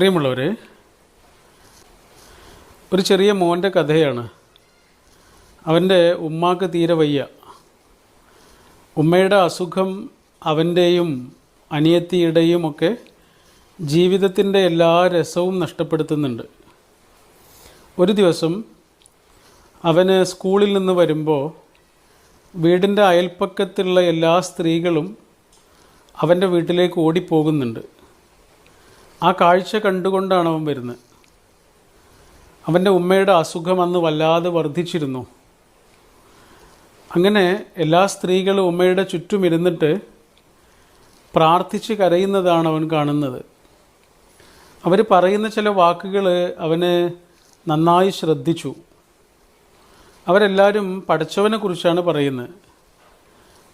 പ്രിയമുള്ളവർ ഒരു ചെറിയ മോന്റെ കഥയാണ്. അവന്റെ ഉമ്മാക്ക് തീരെ വയ്യ. ഉമ്മയുടെ അസുഖം അവന്റെയും അനിയത്തിയുടെയും ഒക്കെ ജീവിതത്തിന്റെ എല്ലാ രസവും നഷ്ടപ്പെടുത്തുന്നുണ്ട്. ഒരു ദിവസം അവന് സ്കൂളിൽ നിന്ന് വരുമ്പോൾ വീടിന്റെ അയൽപ്പക്കത്തുള്ള എല്ലാ സ്ത്രീകളും അവന്റെ വീട്ടിലേക്ക് ഓടിപ്പോകുന്നുണ്ട്. ആ കാഴ്ച കണ്ടുകൊണ്ടാണ് അവൻ വരുന്നത്. അവന്റെ ഉമ്മയുടെ അസുഖം അന്ന് വല്ലാതെ വർദ്ധിച്ചിരുന്നു. അങ്ങനെ എല്ലാ സ്ത്രീകളും ഉമ്മയുടെ ചുറ്റും ഇരുന്നിട്ട് പ്രാർത്ഥിച്ച് കരയുന്നതാണ് അവൻ കാണുന്നത്. അവർ പറയുന്ന ചില വാക്കുകൾ അവന് നന്നായി ശ്രദ്ധിച്ചു. അവരെല്ലാവരും പഠിച്ചവനെ കുറിച്ചാണ് പറയുന്നത്.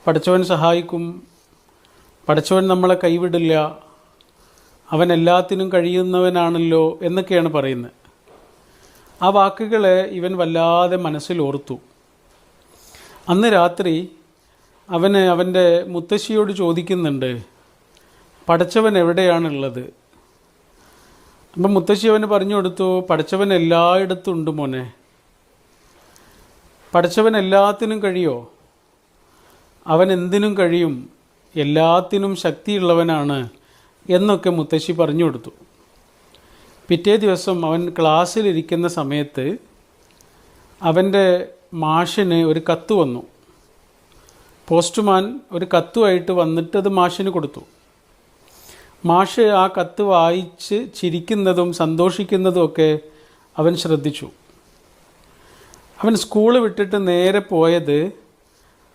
പഠിച്ചവൻ സഹായിക്കും പഠിച്ചവൻ നമ്മളെ കൈവിടില്ല അവൻ എല്ലാത്തിനും കഴിയുന്നവനാണല്ലോ എന്നൊക്കെയാണ് പറയുന്നത്. ആ വാക്കുകളെ ഇവൻ വല്ലാതെ മനസ്സിൽ ഓർത്തു അന്ന് രാത്രി അവന് അവന്റെ മുത്തശ്ശിയോട് ചോദിക്കുന്നുണ്ട് പഠിച്ചവൻ എവിടെയാണുള്ളത്? അപ്പം മുത്തശ്ശി അവന് പറഞ്ഞു കൊടുത്തു പഠിച്ചവൻ എല്ലായിടത്തും ഉണ്ട് മോനെ. പഠിച്ചവൻ എല്ലാത്തിനും കഴിയോ? അവൻ എന്തിനും കഴിയും? എല്ലാത്തിനും ശക്തിയുള്ളവനാണ്. എന്നൊക്കെ മുത്തശ്ശി പറഞ്ഞു കൊടുത്തു. പിറ്റേ ദിവസം അവൻ ക്ലാസ്സിലിരിക്കുന്ന സമയത്ത് അവന്റെ മാഷിന് ഒരു കത്ത് വന്നു. പോസ്റ്റ്മാൻ ഒരു കത്തുമായിട്ട് വന്നിട്ട് അത് മാഷിന് കൊടുത്തു. മാഷ് ആ കത്ത് വായിച്ച് ചിരിക്കുന്നതും സന്തോഷിക്കുന്നതും ഒക്കെ അവൻ ശ്രദ്ധിച്ചു. അവൻ സ്കൂൾ വിട്ടിട്ട് നേരെ പോയത്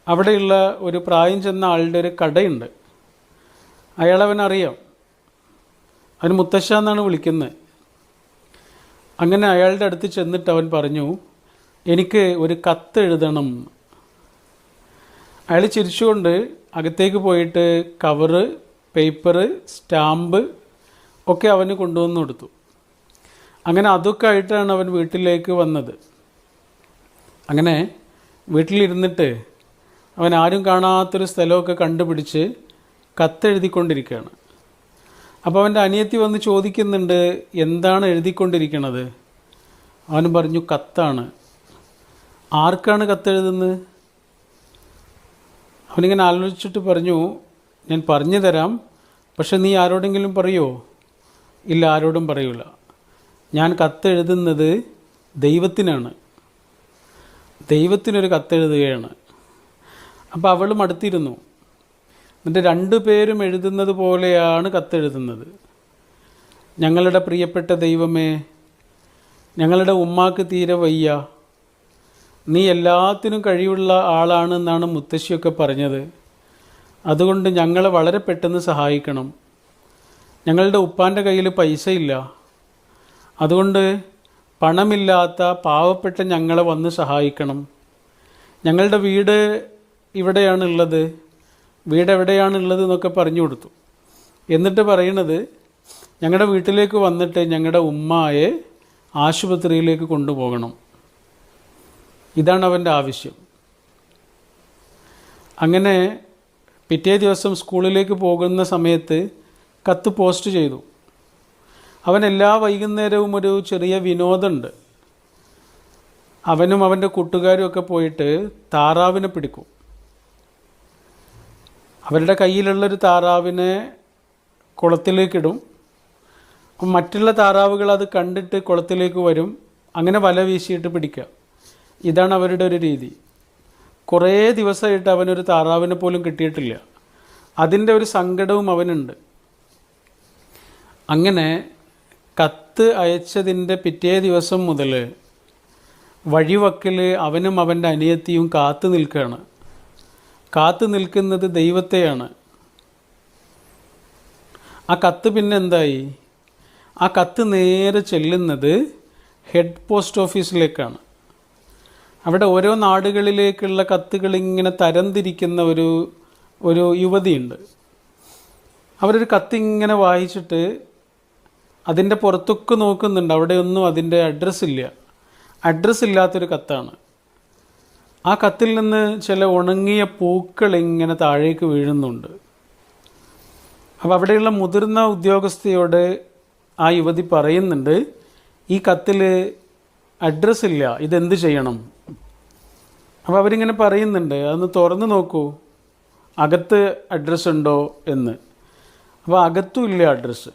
അവിടെയുള്ള ഒരു പ്രായം ചെന്ന ആളുടെ ഒരു കടയുണ്ട്. അയാളവനറിയാം. അവൻ മുത്തശ്ശ എന്നാണ് വിളിക്കുന്നത്. അങ്ങനെ അയാളുടെ അടുത്ത് ചെന്നിട്ട് അവൻ പറഞ്ഞു എനിക്ക് ഒരു കത്ത് എഴുതണം. അയാൾ ചിരിച്ചുകൊണ്ട് അകത്തേക്ക് പോയിട്ട് കവറ് പേപ്പറ് സ്റ്റാമ്പ് ഒക്കെ അവന് കൊണ്ടുവന്ന് കൊടുത്തു. അങ്ങനെ അതൊക്കെ ആയിട്ടാണ് അവൻ വീട്ടിലേക്ക് വന്നത്. അങ്ങനെ വീട്ടിലിരുന്നിട്ട് അവൻ ആരും കാണാത്തൊരു സ്ഥലമൊക്കെ കണ്ടുപിടിച്ച് കത്തെഴുതിക്കൊണ്ടിരിക്കുകയാണ്. അപ്പോൾ അവന്റെ അനിയത്തി വന്ന് ചോദിക്കുന്നുണ്ട് എന്താണ് എഴുതിക്കൊണ്ടിരിക്കണത്? അവൻ പറഞ്ഞു കത്താണ്. ആർക്കാണ് കത്തെഴുതുന്നത്? അവനിങ്ങനെ ആലോചിച്ചിട്ട് പറഞ്ഞു ഞാൻ പറഞ്ഞു തരാം പക്ഷെ നീ ആരോടെങ്കിലും പറയുമോ ഇല്ല ആരോടും പറയൂല. ഞാൻ കത്തെഴുതുന്നത് ദൈവത്തിനാണ്. ദൈവത്തിനൊരു കത്തെഴുതുകയാണ്. അപ്പോൾ അവളും അടുത്തിരുന്നു. എന്നിട്ട് രണ്ടു പേരും എഴുതുന്നത് പോലെയാണ് കത്തെഴുതുന്നത്. ഞങ്ങളുടെ പ്രിയപ്പെട്ട ദൈവമേ ഞങ്ങളുടെ ഉമ്മാക്ക് തീരെ വയ്യ. നീ എല്ലാത്തിനും കഴിവുള്ള ആളാണെന്നാണ് മുത്തശ്ശിയൊക്കെ പറഞ്ഞത്. അതുകൊണ്ട് ഞങ്ങളെ വളരെ പെട്ടെന്ന് സഹായിക്കണം. ഞങ്ങളുടെ ഉപ്പാന്റെ കയ്യിൽ പൈസ ഇല്ല അതുകൊണ്ട് പണമില്ലാത്ത പാവപ്പെട്ട ഞങ്ങളെ വന്ന് സഹായിക്കണം. ഞങ്ങളുടെ വീട് ഇവിടെയാണുള്ളത്. വീട് എവിടെയാണുള്ളത് എന്നൊക്കെ പറഞ്ഞു കൊടുത്തു. എന്നിട്ട് പറയണത് ഞങ്ങളുടെ വീട്ടിലേക്ക് വന്നിട്ട് ഞങ്ങളുടെ ഉമ്മയെ ആശുപത്രിയിലേക്ക് കൊണ്ടുപോകണം. ഇതാണ് അവന്റെ ആവശ്യം. അങ്ങനെ പിറ്റേ ദിവസം സ്കൂളിലേക്ക് പോകുന്ന സമയത്ത് കത്ത് പോസ്റ്റ് ചെയ്തു. അവൻ എല്ലാ വൈകുന്നേരവും ഒരു ചെറിയ വിനോദമുണ്ട് അവനും അവന്റെ കൂട്ടുകാരും ഒക്കെ പോയിട്ട് താറാവിനെ പിടിക്കും. അവരുടെ കയ്യിലുള്ളൊരു താറാവിനെ കുളത്തിലേക്കിടും അപ്പം മറ്റുള്ള താറാവുകൾ അത് കണ്ടിട്ട് കുളത്തിലേക്ക് വരും. അങ്ങനെ വല വീശിയിട്ട് പിടിക്കുക. ഇതാണ് അവരുടെ ഒരു രീതി. കുറേ ദിവസമായിട്ട് അവനൊരു താറാവിനെ പോലും കിട്ടിയിട്ടില്ല. അതിന്റെ ഒരു സങ്കടവും അവനുണ്ട്. അങ്ങനെ കത്ത് അയച്ചതിന്റെ പിറ്റേ ദിവസം മുതൽ വഴിവക്കിൽ അവനും അവന്റെ അനിയത്തിയും കാത്തു നിൽക്കുകയാണ്. കാത്തു നിൽക്കുന്നത് ദൈവത്തെയാണ്. ആ കത്ത് പിന്നെ എന്തായി? ആ കത്ത് നേരെ ചെല്ലുന്നത് ഹെഡ് പോസ്റ്റ് ഓഫീസിലേക്കാണ്. അവിടെ ഓരോ നാടുകളിലേക്കുള്ള കത്തുകൾ ഇങ്ങനെ തരംതിരിക്കുന്ന ഒരു ഒരു യുവതിയുണ്ട്. അവരൊരു കത്ത് ഇങ്ങനെ വായിച്ചിട്ട് അതിന്റെ പുറത്തൊക്കെ നോക്കുന്നുണ്ട്. അവിടെയൊന്നും അതിന്റെ അഡ്രസ്സ് ഇല്ല. അഡ്രസ്സ് കത്താണ്. ആ കത്തിൽ നിന്ന് ചില ഉണങ്ങിയ പൂക്കൾ ഇങ്ങനെ താഴേക്ക് വീഴുന്നുണ്ട്. അപ്പോൾ അവിടെയുള്ള മുതിർന്ന ഉദ്യോഗസ്ഥയോട് ആ യുവതി പറയുന്നുണ്ട് ഈ കത്തിൽ അഡ്രസ്സ് ഇല്ല ഇതെന്ത് ചെയ്യണം? അപ്പോൾ അവരിങ്ങനെ പറയുന്നുണ്ട് അതൊന്ന് തുറന്ന് നോക്കൂ അകത്ത് അഡ്രസ്സ് ഉണ്ടോ എന്ന്. അപ്പോൾ അകത്തും ഇല്ല അഡ്രസ്സ്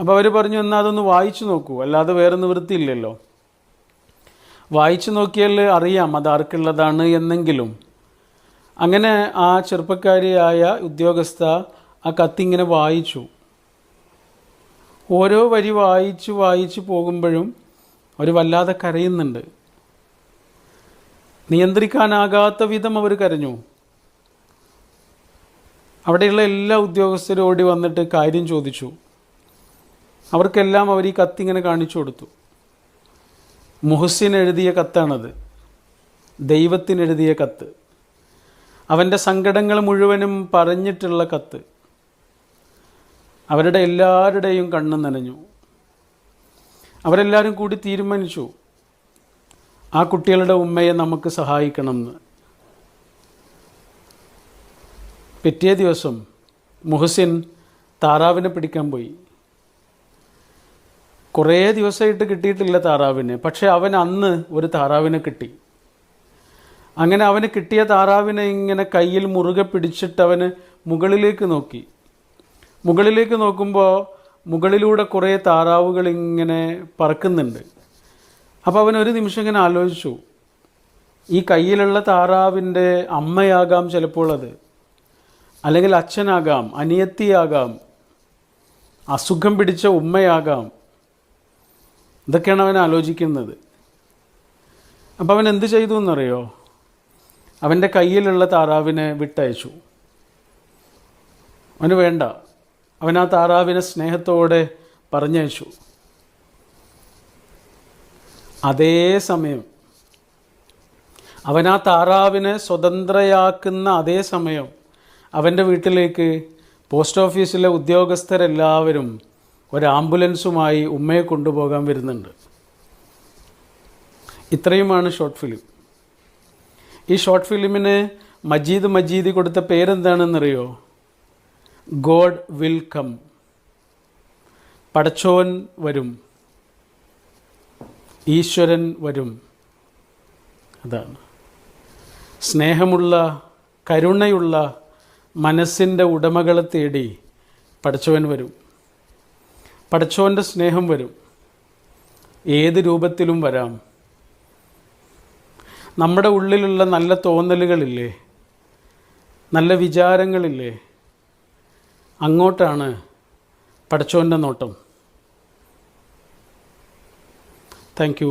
അപ്പോൾ അവർ പറഞ്ഞു എന്നാൽ അതൊന്ന് വായിച്ചു നോക്കൂ അല്ലാതെ വേറെ നിവൃത്തിയില്ലല്ലോ. വായിച്ചു നോക്കിയാൽ അറിയാം അത് ആർക്കുള്ളതാണ് എന്നെങ്കിലും. അങ്ങനെ ആ ചെറുപ്പക്കാരിയായ ഉദ്യോഗസ്ഥ ആ കത്തിങ്ങനെ വായിച്ചു. ഓരോ വരി വായിച്ച് വായിച്ച് പോകുമ്പോഴും അവർ വല്ലാതെ കരയുന്നുണ്ട്. നിയന്ത്രിക്കാനാകാത്ത വിധം അവർ കരഞ്ഞു. അവിടെയുള്ള എല്ലാ ഉദ്യോഗസ്ഥരും ഓടി വന്നിട്ട് കാര്യം ചോദിച്ചു. അവർക്കെല്ലാം അവർ ഈ കത്തിങ്ങനെ കാണിച്ചു കൊടുത്തു. മുഹസിൻ എഴുതിയ കത്താണത്. ദൈവത്തിനെഴുതിയ കത്ത്. അവന്റെ സങ്കടങ്ങൾ മുഴുവനും പറഞ്ഞിട്ടുള്ള കത്ത്. അവരുടെ എല്ലാവരുടെയും കണ്ണ് നനഞ്ഞു. അവരെല്ലാവരും കൂടി തീരുമാനിച്ചു ആ കുട്ടികളുടെ ഉമ്മയെ നമുക്ക് സഹായിക്കണമെന്ന്. പിറ്റേ ദിവസം മുഹസിൻ താറാവിനെ പിടിക്കാൻ പോയി. കുറേ ദിവസമായിട്ട് കിട്ടിയിട്ടില്ല താറാവിന്. പക്ഷെ അവൻ അന്ന് ഒരു താറാവിനെ കിട്ടി. അങ്ങനെ അവന് കിട്ടിയ താറാവിനെ ഇങ്ങനെ കയ്യിൽ മുറുകെ പിടിച്ചിട്ട് അവന് മുകളിലേക്ക് നോക്കി. മുകളിലേക്ക് നോക്കുമ്പോൾ മുകളിലൂടെ കുറേ താറാവുകൾ ഇങ്ങനെ പറക്കുന്നുണ്ട്. അപ്പോൾ അവൻ ഒരു നിമിഷം ഇങ്ങനെ ആലോചിച്ചു. ഈ കയ്യിലുള്ള താറാവിന്റെ അമ്മയാകാം ചിലപ്പോൾ അത്. അല്ലെങ്കിൽ അച്ഛനാകാം അനിയത്തിയാകാം അസുഖം പിടിച്ച ഉമ്മയാകാം. ഇതൊക്കെയാണ് അവൻ ആലോചിക്കുന്നത്. അപ്പോൾ അവൻ എന്ത് ചെയ്തു എന്നറിയോ? അവന്റെ കയ്യിലുള്ള താറാവിനെ വിട്ടയച്ചു. അവന് വേണ്ട. അവൻ ആ താറാവിനെ സ്നേഹത്തോടെ പറഞ്ഞയച്ചു. അതേ സമയം അവൻ ആ താറാവിനെ സ്വതന്ത്രയാക്കുന്ന അതേ സമയം അവന്റെ വീട്ടിലേക്ക് പോസ്റ്റ് ഓഫീസിലെ ഉദ്യോഗസ്ഥരെല്ലാവരും ഒരു ആംബുലൻസുമായി ഉമ്മയെ കൊണ്ടുപോകാൻ വരുന്നുണ്ട്. ഇത്രയുമാണ് ഷോർട്ട് ഫിലിം. ഈ ഷോർട്ട് ഫിലിമിന് മജീദ് മജീദ് കൊടുത്ത പേരെന്താണെന്നറിയോ? God will come. പടച്ചോൻ വരും. ഈശ്വരൻ വരും. അതാണ്. സ്നേഹമുള്ള കരുണയുള്ള മനസ്സിന്റെ ഉടമകളെ തേടി പടച്ചവൻ വരും. പടച്ചവന്റെ സ്നേഹം വരും. ഏത് രൂപത്തിലും വരാം. നമ്മുടെ ഉള്ളിലുള്ള നല്ല തോന്നലുകളില്ലേ? നല്ല വിചാരങ്ങളില്ലേ? അങ്ങോട്ടാണ് പടച്ചോന്റെ നോട്ടം. താങ്ക്